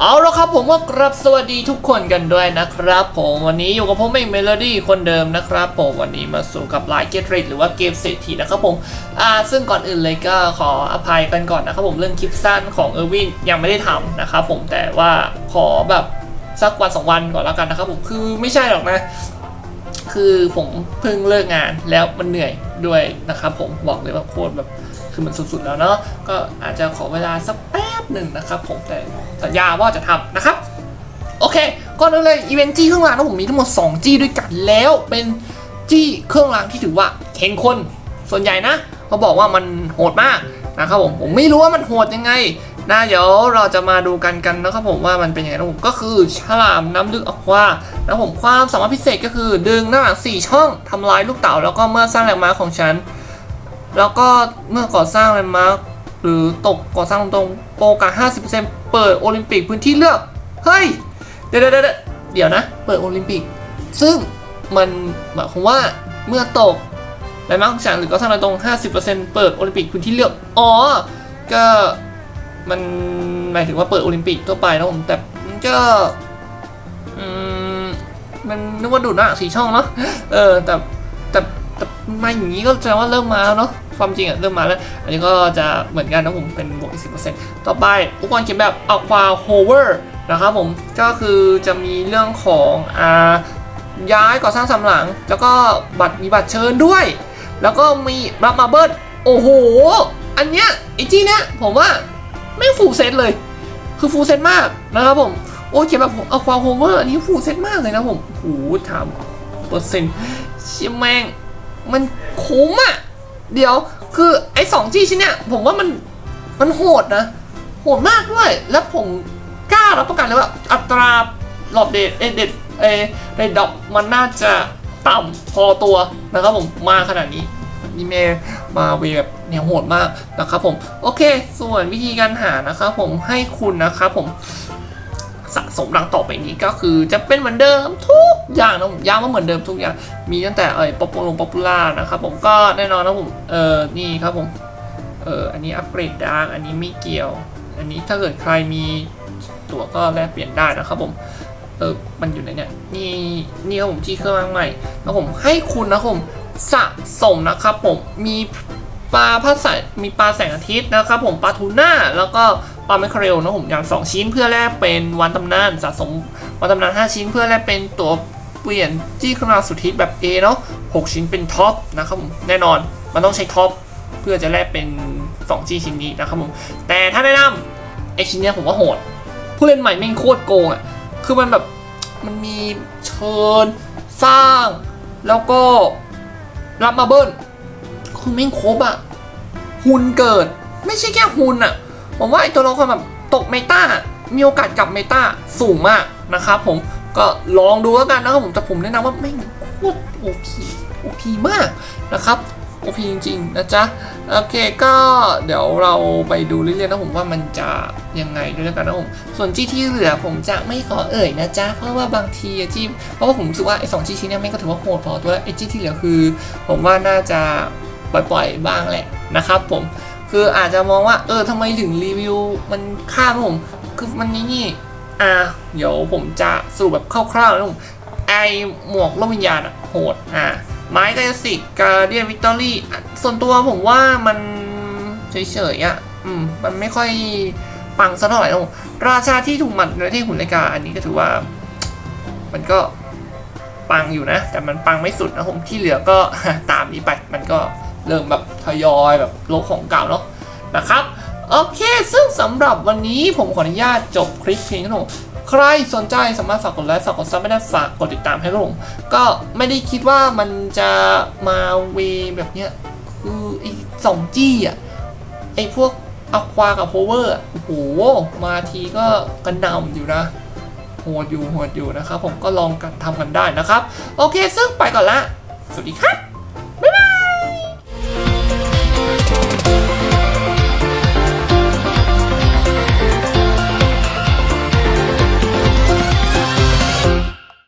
เอาละครับผมก็กรับสวัสดีทุกคนกันด้วยนะครับผมวันนี้อยู่กับผมเองเมโลดี้คนเดิมนะครับผมวันนี้มาสู่กับไลน์เกตริดหรือว่าเกมเศรษฐีนะครับผมอ่าซึ่งก่อนอื่นเลยก็ขออภัยกันก่อนนะครับผมเรื่องคลิปสั้นของเออร์วินยังไม่ได้ทำนะครับผมแต่ว่าขอแบบสักวันสองวันก่อนแล้วกันนะครับผมคือไม่ใช่หรอกนะคือผมเพิ่งเลิกงานแล้วมันเหนื่อยด้วยนะครับผมบอกเลยว่าโคตรแบบ คือมันสุดๆแล้วเนาะก็อาจจะขอเวลาสักแป๊บหนึ่งนะครับผมแต่สัญญาว่าจะทำนะครับ โอเคก่อนอื่นเลยอีเวนต์จี้เครื่องรางนะผมมีทั้งหมด2จี้ด้วยกันแล้วเป็นจี้เครื่องรางที่ถือว่าเห็นคนส่วนใหญ่นะเขาบอกว่ามันโหดมากนะครับผมผมไม่รู้ว่ามันโหดยังไงนะเดี๋ยวเราจะมาดูกันกันนะครับผมว่ามันเป็นยังไงนะผมก็คือฉลามน้ำลึกอควานะผมความสามารถพิเศษก็คือดึงหน้าหลังสี่ช่องทำลายลูกเต๋าแล้วก็เมื่อสร้างแรงม้าของฉัน แล้วก็เมื่อก่อสร้างแลนด์มาร์คหรือตกก่อสร้างตรงโปรกา50%เปิดโอลิมปิกพื้นที่เลือก เฮ้ย เดี๋ยวเดี๋ยวเดี๋ยวเดี๋ยวนะ เปิดโอลิมปิก ซึ่งมันหมายความว่าเมื่อตกแลนด์มาร์คของฉันหรือก่อสร้างตรง 50%เปิดโอลิมปิกพื้นที่เลือก อ๋อ ก็มันหมายถึงว่าเปิดโอลิมปิกทั่วไปนะผม แต่มันก็อืมมันนึกว่าดูดหน้าสีช่องเนาะ เออ แต่แต่แต่มาอย่างนี้ก็แสดงว่าเริ่มมาแล้วเนาะ ความจริงอะเริ่มมาแล้ว อันนี้ก็จะเหมือนกันนะผมเป็นบวกอีกสิต่อไปอุปกรณ์เขียนแบบ Aqua Hover นะครับผมก็คือจะมีเรื่องของอ่าย้ายก่อสร้างสำหลัง แล้วก็บัตรมีบัตรเชิญด้วย แล้วก็มีรับมาเบิลโอ้โห อันเนี้ยไอจีเนี้ยผมว่าไม่ฟูลเซตเลย คือฟูลเซตมากนะครับผมโอ้เขียนแบบเอาความโฮเวอร์อันนี้ฟูลเซตมากเลยนะผมโอ้โหถามเปอร์เซ็นต์เชี่ยแม่งมันคุ้มอะ เดี๋ยวคือไอ้สองจีชิ้นเนี่ย ผมว่ามันมันโหดนะ โหดมากด้วย แล้วผมกล้ารับประกันเลยว่า อัตราหลอดเดทเอเดทเอเรดดอกมันน่าจะต่ำพอตัวนะครับผมมาขนาดนี้นี่เมย์มาเวแบบเนี่ยโหดมากนะครับผม โอเค ส่วนวิธีการหานะครับผมให้คุณนะครับผม สะสมรังต่อไปนี้ก็คือจะเป็นเหมือนเดิมทุกอย่างนะผมย้ำว่าเหมือนเดิมทุกอย่าง มีตั้งแต่เอ่ยป๊อปปูลงป๊อปปูล่านะครับผมก็แน่นอนนะผมเออนี่ครับผมเอออันนี้อัปเกรดดาร์กอันนี้ไม่เกี่ยว อันนี้ถ้าเกิดใครมีตั๋วก็แลกเปลี่ยนได้นะครับผมเออมันอยู่ไหนเนี่ยนี่นี่ครับผมที่เครื่องใหม่แล้วผมให้คุณนะผมสะสมนะครับผมมีปลาพระสายมีปลาแสงอาทิตย์นะครับผมปลาทูน่าแล้วก็ ปลาแมคเคอเรลนะผมอย่าง 2 ชิ้นเพื่อแลกเป็นวันตำนานสะสมวันตำนาน 5 ชิ้นเพื่อแลกเป็นตัวเปลี่ยนจี้เครื่องรางสุดฮิตแบบ A เนาะ6ชิ้นเป็นท็อปนะครับผมแน่นอนมันต้องใช้ท็อปเพื่อจะแลกเป็น2จี้ชิ้นนี้นะครับผมแต่ถ้าแนะนำไอชิ้นเนี้ยผมว่าโหด ผู้เล่นใหม่แม่งโคตรโกงอะคือมันแบบมันมีเชิญสร้าง แล้วก็รับมาเบิ้ลคือแม่งครบอะหุ่นเกิด ไม่ใช่แค่หุ่นอะ ผมว่าไอตัวละครแบบตกเมตามีโอกาสกลับเมตาสูงมากนะครับผมก็ลองดูแล้วกันนะครับผมแต่ผมแนะนำว่าแม่โคตรโอพีโอพีมากนะครับโอพีจริงๆนะจ๊ะโอเคก็เดี๋ยวเราไปดูเรื่อยๆนะผมว่ามันจะยังไงด้วยแล้วกันนะผมส่วนจี้ที่เหลือผมจะไม่ขอเอ่ยนะจ๊ะเพราะว่าบางทีจี้เพราะว่าผมรู้สึกว่าไอ้สองจี้ชิ้นเนี้ยแม่ก็ถือว่าโหดพอตัวแล้วไอ้จี้ที่เหลือคือ ผมว่าน่าจะปล่อยๆบ้างแหละนะครับผม คืออาจจะมองว่าเออทำไมถึงรีวิวมันข้ามผม คือมันนี่นี่อะเดี๋ยวผมจะสรุปแบบคร่าวๆนะผมไอหมวกโลกวิญญาณอะโหดอะไม้กายสิกการเดียนวิกตอรี่ส่วนตัวผมว่ามันเฉยๆอะอืมมันไม่ค่อยปังสักเท่าไหร่นะผมราชาที่ถูกหมัดในที่หุ่นรายการอันนี้ก็ถือว่า มันก็ปังอยู่นะ แต่มันปังไม่สุดนะผมที่เหลือก็ตามนี้ไปมันก็เริ่มแบบ ทยอยแบบลบของเก่าเนาะนะครับโอเค ซึ่งสำหรับวันนี้ผมขออนุญาตจบคลิปเพียงเท่านี้ใครสนใจสามารถฝากกดไลค์ฝากกดซับไม่ได้ฝากกดติดตามให้ผมก็ไม่ได้คิดว่ามันจะมาเวแบบเนี้ยคือไอ้สองจี้อะไอ้พวกอควากับโฮเวอร์โอ้โหมาทีก็กระหนำอยู่นะโหดอยู่โหดอยู่นะครับผมก็ลองกันทำกันได้นะครับ โอเค ซึ่งไปก่อนละ สวัสดีครับ